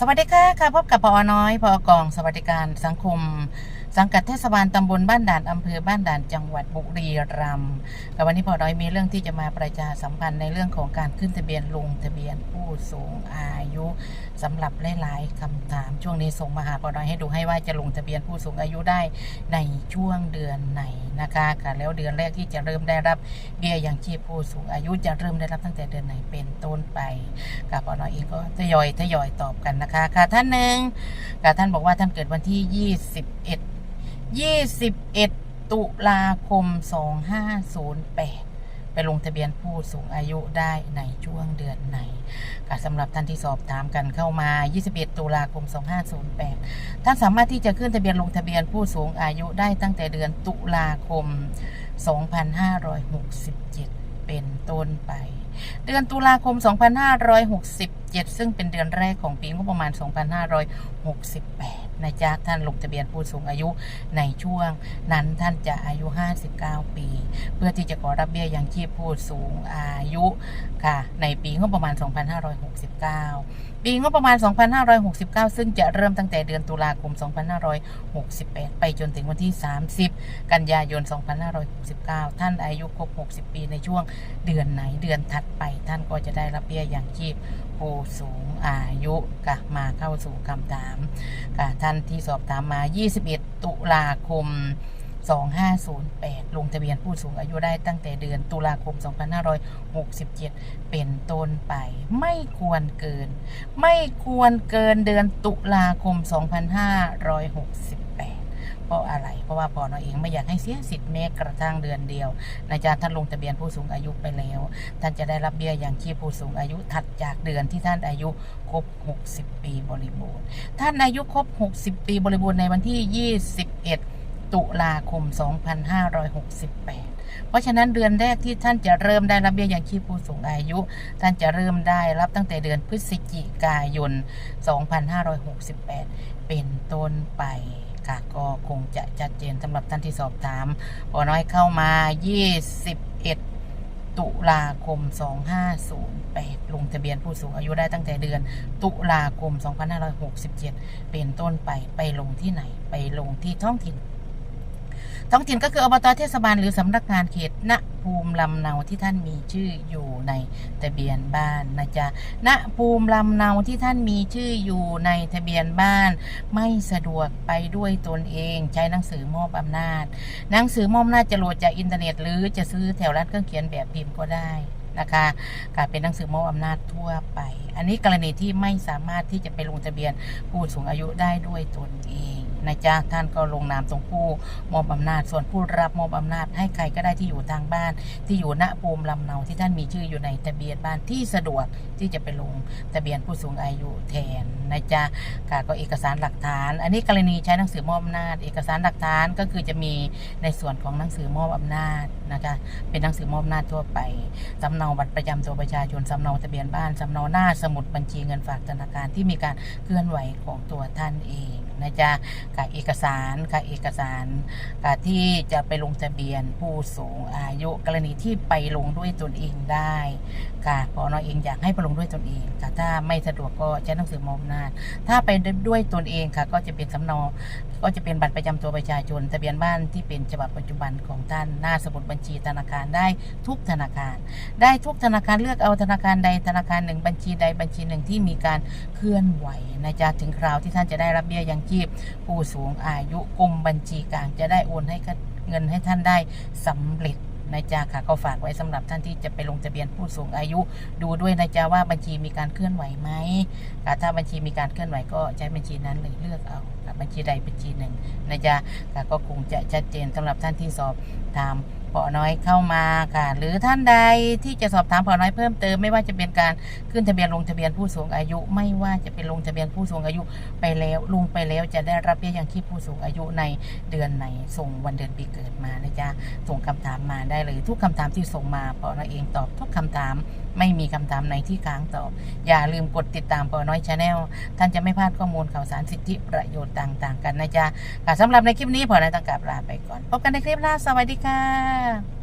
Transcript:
สวัสดีค่ะค่ะพบกับปอน้อยพอกองสวัสดิการสังคม สังกัดเทศบาลตำบลบ้านด่านอำเภอบ้านด่านจังหวัดบุรีรัมย์แต่วันนี้พอน้อยมีเรื่องที่จะมาประชาสัมพันธ์ในเรื่องของการขึ้นทะเบียนลงทะเบียนผู้สูงอายุสำหรับหลายๆคำถามช่วงนี้ส่งมาหาปอน้อยให้ดูให้ว่าจะลงทะเบียนผู้สูงอายุได้ในช่วงเดือนไหน นะคะค่ะแล้วเดือนแรกที่จะเริ่มได้รับเบี้ยยังชีพผู้สูงอายุจะเริ่มได้รับตั้งแต่เดือนไหนเป็นต้นไปกับปอนอยเองก็ทยอยทยอยตอบกันนะคะค่ะท่านหนึ่งค่ะท่านบอกว่าท่านเกิดวันที่ 21 21 ตุลาคม 2508 ไปลงทะเบียนผู้สูงอายุได้ในช่วงเดือนไหนค่ะสำหรับท่านที่สอบถามกันเข้ามา 21 ตุลาคม 2508 ท่านสามารถที่จะขึ้นทะเบียนลงทะเบียนผู้สูงอายุได้ตั้งแต่เดือนตุลาคม 2567 เป็นต้นไป เดือนตุลาคม 2567 ซึ่งเป็นเดือนแรกของปีงบประมาณ 2568 นะจ๊ะท่านลงทะเบียนผู้สูงอายุในช่วงนั้นท่านจะอายุ 59 ปี เพื่อที่จะขอรับเบี้ยยังชีพผู้สูงอายุค่ะ ในปีงบประมาณ 2569 ปีงบประมาณ 2569 ซึ่งจะเริ่มตั้งแต่เดือนตุลาคม 2568 ไปจนถึงวันที่ 30 กันยายน 2569 ท่านอายุครบ 60 ปีในช่วงเดือนไหนเดือนถัดไป ท่านก็จะได้รับเบี้ยยังชีพ ผู้สูงอายุกะมาเข้าสู่คำถามกะท่านที่สอบถามมา 21 ตุลาคม 2508 ลงทะเบียนผู้สูงอายุได้ตั้งแต่เดือนตุลาคม 2567 เป็นต้นไป ไม่ควรเกิน ไม่ควรเกินเดือนตุลาคม 2568 เพราะอะไร เพราะว่าพอเราเองไม่อยากให้เสียสิทธิ์แม้กระทั่งเดือนเดียวนะจ๊ะท่านลงทะเบียนผู้สูงอายุไปแล้ว ท่านจะได้รับเบี้ยอย่างชีพผู้สูงอายุถัดจากเดือนที่ท่านอายุครบ 60 ปีบริบูรณ์ ท่านอายุครบ 60 ปีบริบูรณ์ในวันที่ 21 ตุลาคม 2568เพราะฉะนั้นเดือนแรกที่ท่านจะเริ่มได้รับเบี้ยยังชีพผู้สูงอายุ ท่านจะเริ่มได้รับตั้งแต่เดือนพฤศจิกายน 2568 เป็นต้นไป ค่ะ ก็คงจะชัดเจนสำหรับท่านที่สอบถามปอน้อยเข้ามา 21 ตุลาคม 2508 ลงทะเบียนผู้สูงอายุได้ตั้งแต่เดือน ตุลาคม 2567 เป็นต้นไปไปลงที่ไหน ไปลงที่ท้องถิ่น ท้องถิ่นก็คืออบตเทศบาลหรือสำนักงานเขตณภูมิลำเนาที่ท่านมีชื่ออยู่ในทะเบียนบ้านนะจ๊ะณภูมิลำเนาที่ท่านมีชื่ออยู่ในทะเบียนบ้าน ไม่สะดวกไปด้วยตนเอง ใช้หนังสือมอบอำนาจ หนังสือมอบอำนาจจะโหลดจากอินเทอร์เน็ต หรือจะซื้อแถวร้านเครื่องเขียนแบบพิมพ์ก็ได้นะคะกลารเป็นหนังสือมอบอำนาจทั่วไป อันนี้กรณีที่ไม่สามารถที่จะไปลงทะเบียนผู้สูงอายุได้ด้วยตนเอง นะจ๊ะท่านก็ลงนามตรงผู้มอบอำนาจ ส่วนผู้รับมอบอำนาจให้ใครก็ได้ที่อยู่ทางบ้าน ที่อยู่ณภูมิลำเนาที่ท่านมีชื่ออยู่ในทะเบียนบ้านที่สะดวกที่จะไปลงทะเบียนผู้สูงอายุแทนนะจ๊ะค่ะก็เอกสารหลักฐาน อันนี้กรณีใช้หนังสือมอบอำนาจ เอกสารหลักฐานก็คือจะมีในส่วนของหนังสือมอบอำนาจนะคะเป็นหนังสือมอบอำนาจทั่วไปสำเนาบัตรประจำตัวประชาชนสำเนาทะเบียนบ้านสำเนาหน้าสมุดบัญชีเงินฝากธนาคารที่มีการเคลื่อนไหวของตัวท่านเอง นะจ๊ะค่ะเอกสารค่ะเอกสารค่ะที่จะไปลงทะเบียนผู้สูงอายุกรณีที่ไปลงด้วยตนเองได้ค่ะพอนอเองอยากให้ไปลงด้วยตนเองค่ะถ้าไม่สะดวกก็ใช้หนังสือมอบนาจถ้าไปด้วยตนเองค่ะ ก็จะเป็นสำเนาก็จะเป็นบัตรประจำตัวประชาชนทะเบียนบ้านที่เป็นฉบับปัจจุบันของท่านหน้าสมุดบัญชีธนาคารได้ทุกธนาคาร ได้ทุกธนาคารเลือกเอาธนาคารใดธนาคารหนึ่งบัญชีใดบัญชีหนึ่งที่มีการเคลื่อนไหวนะจ๊ะถึงคราวที่ท่านจะได้รับเบี้ยยังชีพ ผู้สูงอายุกรมบัญชีกลางจะได้โอนให้เงินให้ท่านได้สำเร็จนะจ๊ะค่ะก็ฝากไว้สำหรับท่านที่จะไปลงทะเบียนผู้สูงอายุ ดูด้วยนะจ๊ะว่าบัญชีมีการเคลื่อนไหวไหมค่ะถ้าบัญชีมีการเคลื่อนไหวก็ใช้บัญชีนั้นเลยเลือกเอาบัญชีใดบัญชีหนึ่งนะจ๊ะค่ะก็คงจะชัดเจนสำหรับท่านที่สอบถาม ปอน้อยเข้ามาค่ะ หรือท่านใดที่จะสอบถามปอน้อยเพิ่มเติมไม่ว่าจะเป็นการขึ้นทะเบียนลงทะเบียนผู้สูงอายุ ไม่ว่าจะเป็นลงทะเบียนผู้สูงอายุไปแล้วลงไปแล้วจะได้รับเบี้ยยังชีพผู้สูงอายุในเดือนไหนส่งวันเดือนปีเกิดมานะจ๊ะส่งคำถามมาได้เลยทุกคำถามที่ส่งมาปอน้อยเองตอบทุกคำถามไม่มีคำถามไหนที่ค้างตอบ อย่าลืมกดติดตามปอน้อยชาแนลท่านจะไม่พลาดข้อมูลข่าวสารสิทธิประโยชน์ต่าง ๆ กันนะจ๊ะค่ะสำหรับในคลิปนี้พอน้อยต้องกลับลาไปก่อนพบกันในคลิปหน้าสวัสดีค่ะ Yeah.